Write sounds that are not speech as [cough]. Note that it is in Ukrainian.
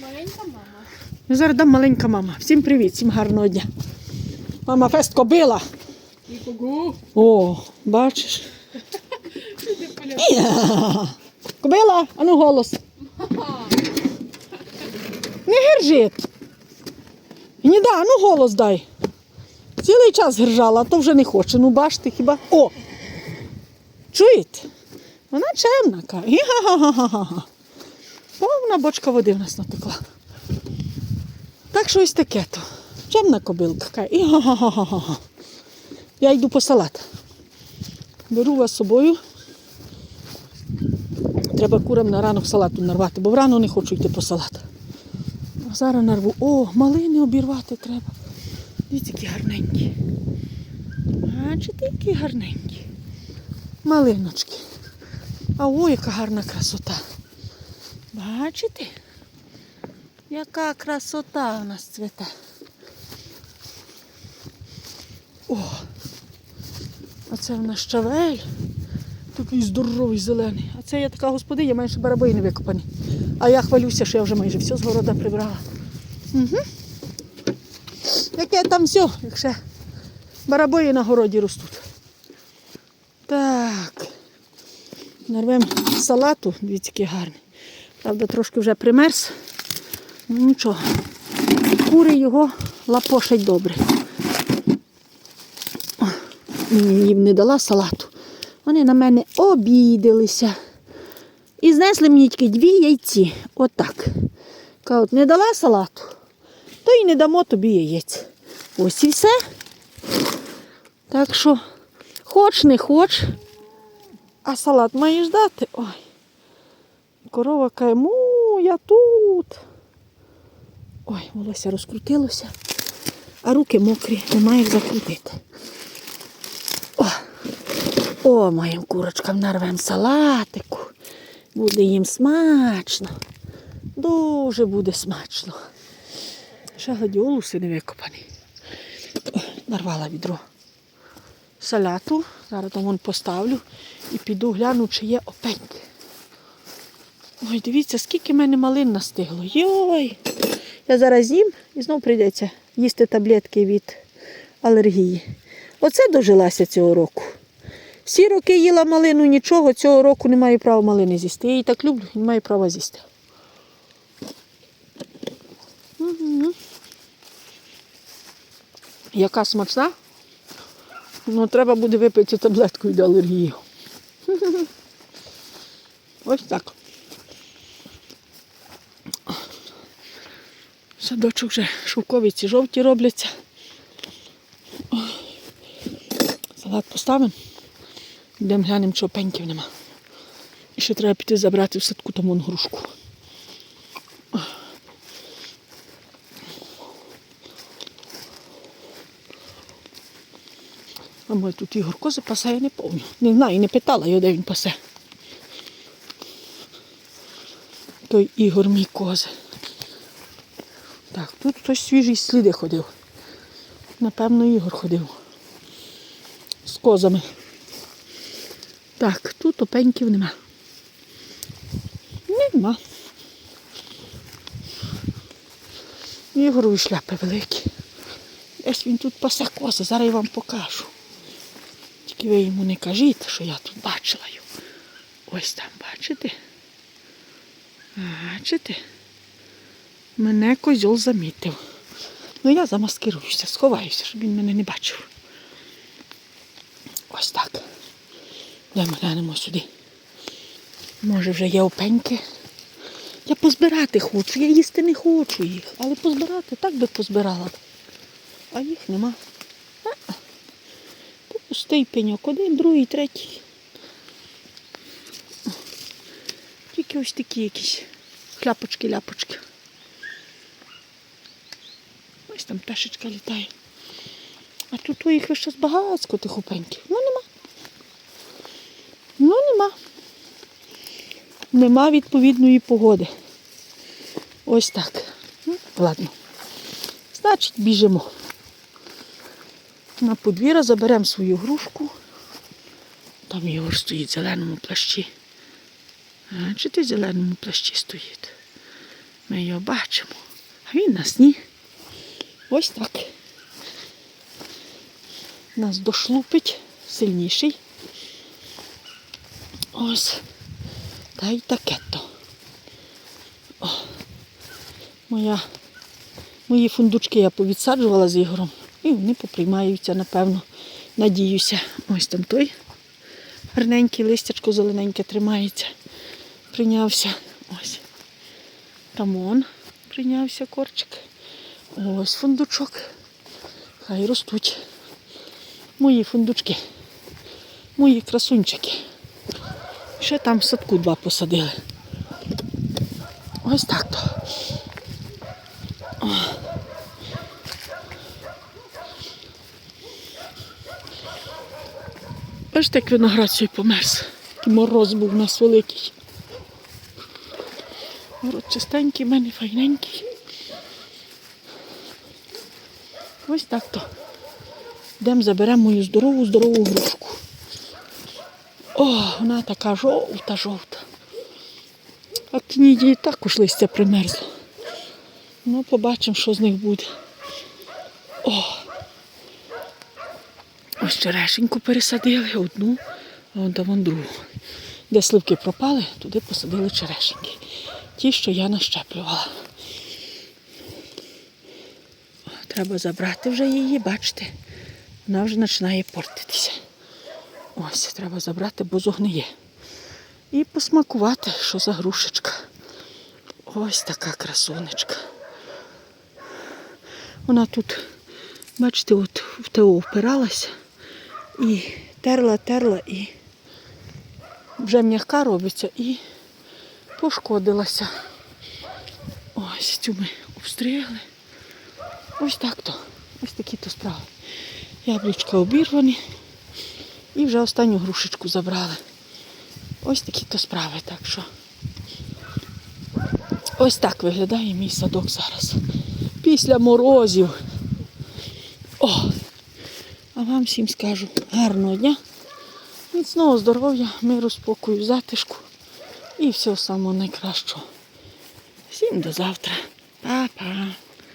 Маленька мама. Ну, Зараз дам маленька мама. Всім привіт, всім гарного дня. Мама фест кобила. І кого? О, бачиш. Кобила, а ну голос. Не гержить. Ні, да, ну голос дай. Цілий час гержала, а то вже не хоче. Ну бачите, хіба. О! Чуєте? Вона чемна. каже. Гі-га-га-га-га-га. Повна бочка води в нас натекла. Так що ось таке то. Чемна кобилка. каже. І-га-га-га-га-га. Я йду по салат. Беру вас з собою. Треба курам на ранок салату нарвати, бо врано не хочу йти по салат. А зараз нарву. О, малини обірвати треба. Дивіться, які гарненькі. Бачите, які гарненькі. Малиночки. А ой, яка гарна красота. Бачите? Яка красота у нас цвіте. О! Оце в нас щавель. Такий здоровий зелений. А це я така господиня, менше барабої не викопані. А я хвалюся, що я вже майже все з города прибрала. Угу. Яке там все, якщо барабої на городі ростуть. Так. Нарвемо салату, дивіться, який гарний. Правда, трошки вже примерз. Ну нічого. Кури його лапошать добре. Їм не дала салату. Вони на мене обідалися. І знесли мені тільки дві яйці. Отак. Кажуть, не дала салату, то й не дамо тобі яєць. Ось і все. Так що, хоч не хоч, а салат маєш дати. Ой. Корова каже, му, я тут. Ой, волосся розкрутилося, а руки мокрі, немає як закрутити. О, о, моїм курочкам нарвем салатику. Буде їм смачно. Дуже буде смачно. Ще гладіолуси не викопані. Нарвала відро. Саляту. Зараз там вон поставлю і піду гляну, чи є опеньки. Ой, дивіться, скільки в мене малин настигло. Йой! Я зараз їм і знов прийдеться їсти таблетки від алергії. Оце дожилася цього року. Всі роки їла малину, нічого, цього року не маю права малини з'їсти. Я її так люблю, не маю права з'їсти. Яка смачна? Ну, треба буде випити таблетку від алергії. [laughs] Ось так. Садочок вже шовковиці жовті робляться. Салат поставимо. Йдемо глянемо, чи опеньків нема. І ще треба піти забрати в садку тому вон грушку. А може тут Ігор кози пасе, я не пам'ятаю. Не знаю, не питала його, де він пасе. Той Ігор мій кози. Тут хтось свіжий сліди ходив. Напевно, Ігор ходив. З козами. Так, тут опеньків нема. Нема. Ігорові шляпи великі. Десь він тут пасе кози, зараз я вам покажу. Тільки ви йому не кажіть, що я тут бачила його. Ось там, бачите? Бачите? Мене козьол замітив. Ну я замаскируюся, сховаюся, щоб він мене не бачив. Ось так. Йдемо глянемо сюди. Може вже є опеньки. Я позбирати хочу, я їсти не хочу їх, але позбирати так би позбирала. А їх нема. А-а. Пустий пеньок, один, другий, третій. Тільки ось такі якісь хляпочки-ляпочки. Ось там пташечка літає. А тут у їх ще багатько тих опеньків. Ну нема. Ну нема. Нема відповідної погоди. Ось так. Ну, ладно. Значить, біжимо. На подвір'я заберемо свою грушку. Там Ігор стоїть в зеленому плащі. А, чи ти в зеленому плащі стоїть? Ми його бачимо. А він нас ні. Ось так. Нас дошлупить сильніший. Ось. Та й таке то. Моя, мої фундучки я повідсаджувала з Ігорем. І вони поприймаються, напевно. Надіюся. Ось там той гарненький листячко зелененьке тримається. Прийнявся. Ось. Рамон прийнявся корчик. Ось фундучок. Хай ростуть. Мої фундучки. Мої красунчики. Ще там в садку два посадили. Ось так то. Бачите, як виноград цей померз. Такий мороз був у нас великий. Город чистенький, в мене файненький. Ось так то. Йдемо заберемо мою здорову, здорову грушку. О, вона така жовта, жовта. А кнідії також листя примерзло. Ну, побачимо, що з них буде. О! Ось черешеньку пересадили одну, а вон там вон другу. Де сливки пропали, туди посадили черешеньки. Ті, що я нащеплювала. О, Треба забрати вже її, бачите, вона вже починає портитися. Ось, треба забрати, бо зогниє. І посмакувати, що за грушечка. Ось така красунечка. Вона тут, бачите, от в ТО впиралася і терла, терла, і вже м'яка робиться і пошкодилася. Ось цю ми обстригли. Ось так то. Ось такі то справи. Яблучка обірвані. І вже останню грушечку забрали. Ось такі то справи. Так що ось так виглядає мій садок зараз. Після морозів. О! А вам всім скажу гарного дня, міцного здоров'я, миру, спокою, затишку і всього самого найкращого. Всім до завтра. Па-па.